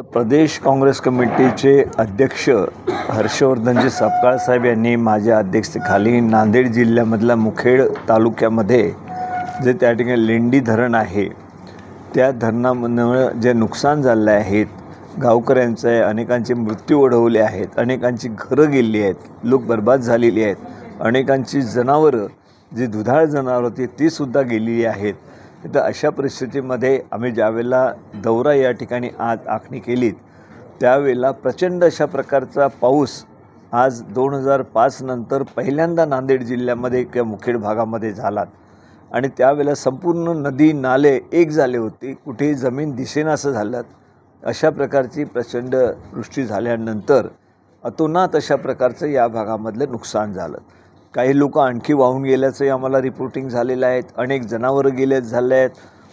तर प्रदेश काँग्रेस कमिटीचे अध्यक्ष हर्षवर्धनजी सपकाळ साहेब यांनी माझ्या अध्यक्षतेखाली नांदेड जिल्ह्यामधल्या मुखेड तालुक्यामध्ये जे त्या ठिकाणी लेंडी धरण आहे त्या धरणामुळं जे नुकसान झालेलं आहेत गावकऱ्यांचं आहे अनेकांचे मृत्यू ओढवले आहेत अनेकांची घरं गेली आहेत लोक बर्बाद झालेली आहेत अनेकांची जनावरं जी दुधाळ जनावरं होती तीसुद्धा गेलेली आहेत. तर अशा परिस्थितीमध्ये आम्ही ज्यावेळेला दौरा या ठिकाणी आज आखणी केलीत त्यावेळेला प्रचंड अशा प्रकारचा पाऊस आज दोन हजार पाच नंतर पहिल्यांदा नांदेड जिल्ह्यामध्ये किंवा मुखेड भागामध्ये झाला. आणि त्यावेळेला संपूर्ण नदी नाले एक झाले होते. कुठेही जमीन दिसेनासं झाल्यात अशा प्रकारची प्रचंड वृष्टी झाल्यानंतर अतोनात अशा प्रकारचं या भागामधलं नुकसान झालं. काही लोक आणखी वाहून गेल्याचंही आम्हाला रिपोर्टिंग झालेलं आहेत अनेक जनावरं गेले झाले आहेत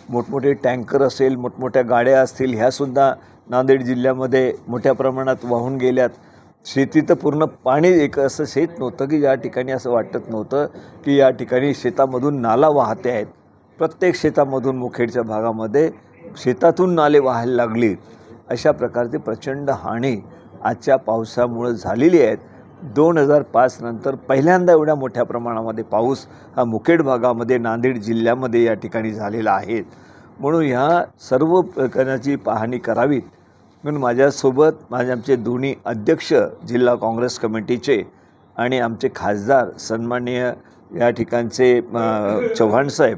मोठमोठे टँकर असेल मोठमोठ्या गाड्या असतील ह्यासुद्धा नांदेड जिल्ह्यामध्ये मोठ्या प्रमाणात वाहून गेल्यात. शेती तर पूर्ण पाणी एक असं शेत नव्हतं की या ठिकाणी असं वाटत नव्हतं की या ठिकाणी शेतामधून नाला वाहते आहेत. प्रत्येक शेतामधून मुखेडच्या भागामध्ये शेतातून नाले वाहायला लागली. अशा प्रकारची प्रचंड हानी आजच्या पावसामुळं झालेली आहेत. दोन हजार पाच नंतर पहिल्यांदा एवढ्या मोठ्या प्रमाणामध्ये पाऊस हा मुखेड भागामध्ये नांदेड जिल्ह्यामध्ये या ठिकाणी झालेला आहे. म्हणून ह्या सर्व प्रकरणाची पाहणी करावीत. म्हणून माझ्यासोबत माझे आमचे दोन्ही अध्यक्ष जिल्हा काँग्रेस कमिटीचे आणि आमचे खासदार सन्माननीय या ठिकाणचे चव्हाण साहेब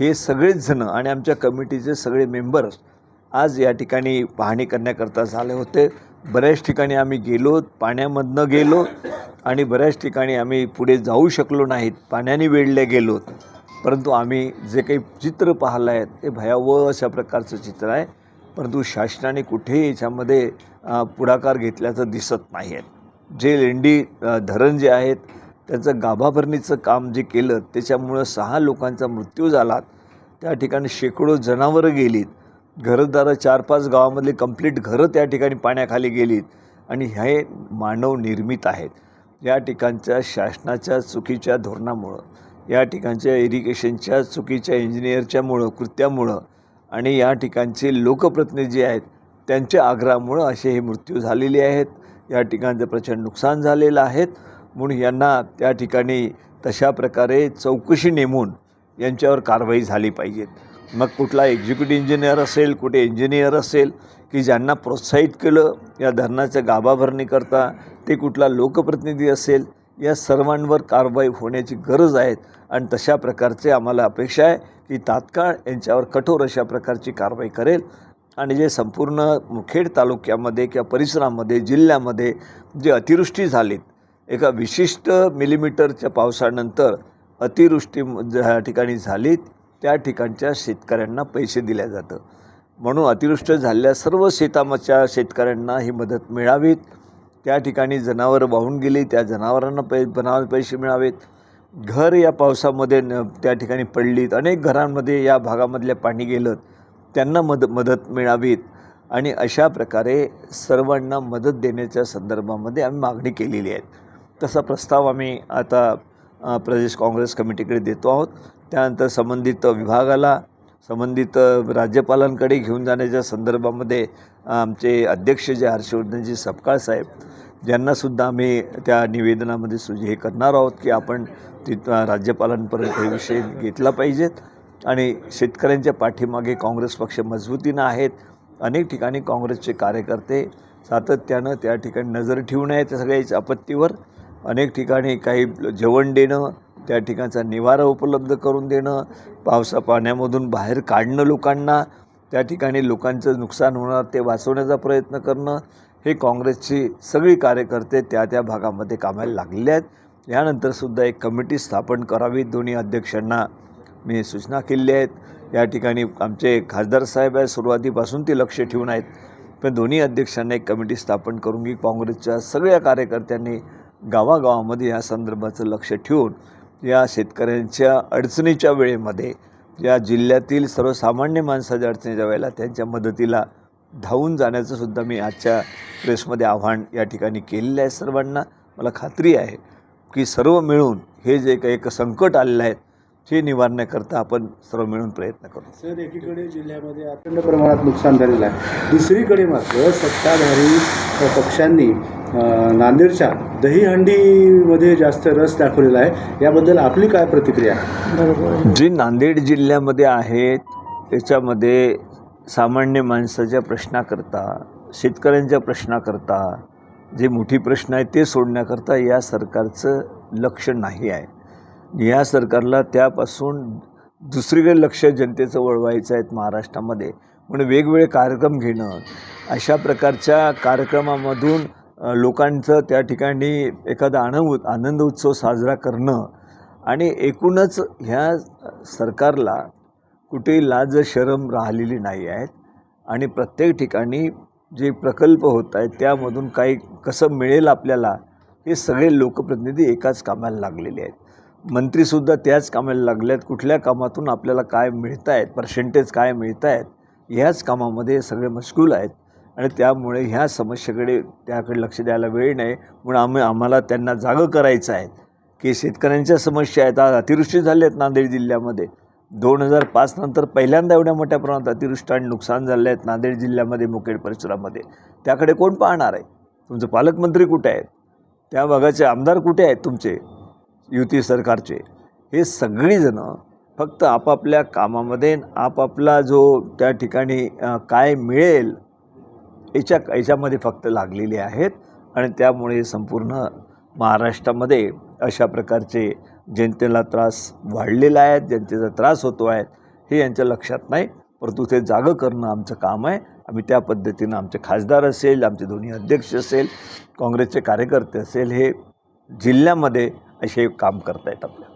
हे सगळेच जणं आणि आमच्या कमिटीचे सगळे मेंबर्स आज या ठिकाणी पाहणी करण्याकरता झाले होते. बऱ्याच ठिकाणी आम्ही गेलो पाण्यामधनं गेलो आणि बऱ्याच ठिकाणी आम्ही पुढे जाऊ शकलो नाहीत पाण्याने वेढले गेलो. परंतु आम्ही जे काही चित्र पाहिलं आहे ते भयावह अशा प्रकारचं चित्र आहे. परंतु शासनाने कुठेही याच्यामध्ये पुढाकार घेतल्याचं दिसत नाही आहे जे लेंडी धरण जे आहेत त्याचं गाभाभरणीचं काम जे केलं त्याच्यामुळं सहा लोकांचा मृत्यू झाला. त्या ठिकाणी शेकडो जनावरं गेलीत. घरंदारं चार पाच गावामधली कंप्लीट घरं त्या ठिकाणी पाण्याखाली गेलीत आणि हे मानव निर्मित आहेत. या ठिकाणच्या शासनाच्या चुकीच्या धोरणामुळं या ठिकाणच्या इरिगेशनच्या चुकीच्या इंजिनियरच्यामुळं कृत्यामुळं आणि या ठिकाणचे लोकप्रतिनिधी जे आहेत त्यांच्या आग्रहामुळं असे हे मृत्यू झालेले आहेत. या ठिकाणचं प्रचंड नुकसान झालेलं आहेत म्हणून यांना त्या ठिकाणी तशा प्रकारे चौकशी नेमून यांच्यावर कारवाई झाली पाहिजेत मग कुठला एक्झिक्युटिव्ह इंजिनियर असेल कुठे इंजिनियर असेल की ज्यांना प्रोत्साहित केलं या धरणाच्या गाभाभरणीकरता ते कुठला लोकप्रतिनिधी असेल या सर्वांवर कारवाई होण्याची गरज आहे. आणि तशा प्रकारचे आम्हाला अपेक्षा आहे की तात्काळ यांच्यावर कठोर अशा प्रकारची कारवाई करेल. आणि जे संपूर्ण मुखेड तालुक्यामध्ये किंवा परिसरामध्ये जिल्ह्यामध्ये जे अतिवृष्टी झालीत एका विशिष्ट मिलीमीटरच्या पावसानंतर अतिवृष्टी ज्या ठिकाणी झालीत. त्या ठिकाणच्या शेतकऱ्यांना पैसे दिल्या जातं. म्हणून अतिवृष्टी झालेल्या सर्व शेतामच्या शेतकऱ्यांना ही मदत मिळावीत. त्या ठिकाणी जनावरं वाहून गेली त्या जनावरांना पै बनावे पैसे मिळावेत. घर या पावसामध्ये न त्या ठिकाणी पडलीत. अनेक घरांमध्ये या भागामधल्या पाणी गेलं. त्यांना मद मदत मिळावीत. आणि अशा प्रकारे सर्वांना मदत देण्याच्या संदर्भामध्ये आम्ही मागणी केलेली आहे. तसा प्रस्ताव आम्ही आता प्रदेश काँग्रेस कमिटीकडे देतो आहोत. त्यानंतर संबंधित विभागाला संबंधित राज्यपालांकडे घेऊन जाण्याच्या संदर्भामध्ये आमचे अध्यक्ष जे हर्षवर्धनजी सपकाळ साहेब ज्यांनासुद्धा आम्ही त्या निवेदनामध्ये सुजे हे करणार आहोत की आपण तिथं राज्यपालांपर्यंत हे विषय घेतला पाहिजेत आणि शेतकऱ्यांच्या पाठीमागे काँग्रेस पक्ष मजबूतीनं आहेत. अनेक ठिकाणी काँग्रेसचे कार्यकर्ते सातत्यानं त्या ठिकाणी नजर ठेवून आहे त्या सगळ्याच आपत्तीवर. अनेक ठिकाणी काही जेवण देणं त्या ठिकाणचा निवारा उपलब्ध करून देणं पावसा पाण्यामधून बाहेर काढणं लोकांना त्या ठिकाणी लोकांचं नुकसान होणार ते वाचवण्याचा प्रयत्न करणं हे काँग्रेसची सगळी कार्यकर्ते त्या त्या भागामध्ये कामाला लागलेले आहेत. यानंतरसुद्धा एक कमिटी स्थापन करावी दोन्ही अध्यक्षांना मी सूचना केलेल्या आहेत. या ठिकाणी आमचे खासदार साहेब आहे सुरुवातीपासून ते लक्ष ठेवून आहेत. पण दोन्ही अध्यक्षांना एक कमिटी स्थापन करून की काँग्रेसच्या सगळ्या कार्यकर्त्यांनी गावागावामध्ये या संदर्भाचं लक्ष ठेवून या शेतकऱ्यांच्या अडचणीच्या वेळेमध्ये या जिल्ह्यातील सर्वसामान्य माणसाच्या अडचणीच्या वेळेला त्यांच्या मदतीला धावून जाण्याचं सुद्धा मी आजच्या प्रेसमध्ये आव्हान या ठिकाणी केलेलं आहे सर्वांना. मला खात्री आहे की सर्व मिळून हे जे काही एक संकट आलेलं आहे हे निवारण्याकरता आपण सर्व मिळून प्रयत्न करू. सर एकीकडे जिल्ह्यामध्ये अखंड प्रमाणात नुकसान झालेलं आहे. दुसरीकडे मात्र सत्ताधारी पक्षांनी नांदेडच्या दहीहंडीमध्ये जास्त रस दाखवलेला आहे. याबद्दल आपली काय प्रतिक्रिया? आहे जे नांदेड जिल्ह्यामध्ये आहेत त्याच्यामध्ये सामान्य माणसाच्या प्रश्नाकरता शेतकऱ्यांच्या प्रश्नाकरता जे मोठी प्रश्न आहेत ते सोडण्याकरता या सरकारचं लक्ष नाही आहे. या सरकारला त्यापासून दुसरीकडे लक्ष जनतेचं वळवायचं आहे महाराष्ट्रामध्ये. म्हणून वेगवेगळे कार्यक्रम घेणं अशा प्रकारच्या कार्यक्रमामधून लोकांचं त्या ठिकाणी एखादा आणवू आनंद उत्सव साजरा करणं आणि एकूणच ह्या सरकारला कुठेही लाज शरम राहिलेली नाही आहेत आणि प्रत्येक ठिकाणी जे प्रकल्प होत आहेत त्यामधून काही कसं मिळेल आपल्याला हे सगळे लोकप्रतिनिधी एकाच कामाला लागलेले आहेत. मंत्रीसुद्धा त्याच कामाला लागले आहेत कुठल्या कामातून आपल्याला काय मिळत आहेत पर्सेंटेज काय मिळत आहेत ह्याच कामामध्ये सगळे मशगूल आहेत. आणि त्यामुळे ह्या समस्येकडे त्याकडे लक्ष द्यायला वेळ नाही. म्हणून आम्ही आम्हाला त्यांना जागं करायचं आहे की शेतकऱ्यांच्या समस्या आहेत. आज अतिवृष्टी झाली आहेत नांदेड जिल्ह्यामध्ये. दोन हजार पाच नंतर पहिल्यांदा एवढ्या मोठ्या प्रमाणात अतिवृष्टी आणि नुकसान झाले आहेत नांदेड जिल्ह्यामध्ये मुखेड परिसरामध्ये. त्याकडे कोण पाहणार आहे? तुमचे पालकमंत्री कुठे आहेत? त्या भागाचे आमदार कुठे आहेत तुमचे? युती सरकारचे. हे सगळीजणं फक्त आपापल्या कामामध्ये आपापला जो त्या ठिकाणी काय मिळेल याच्या याच्यामध्ये फक्त लागलेले आहेत आणि त्यामुळे संपूर्ण महाराष्ट्रामध्ये अशा प्रकारचे जनतेला त्रास वाढलेला आहे जनतेचा त्रास होतो आहे हे यांच्या लक्षात नाही. परंतु ते जागं करणं आमचं काम आहे. आम्ही त्या पद्धतीनं आमचे खासदार असेल आमचे दोन्ही अध्यक्ष असेल काँग्रेसचे कार्यकर्ते असेल हे जिल्ह्यामध्ये असे काम करतायत आपल्या.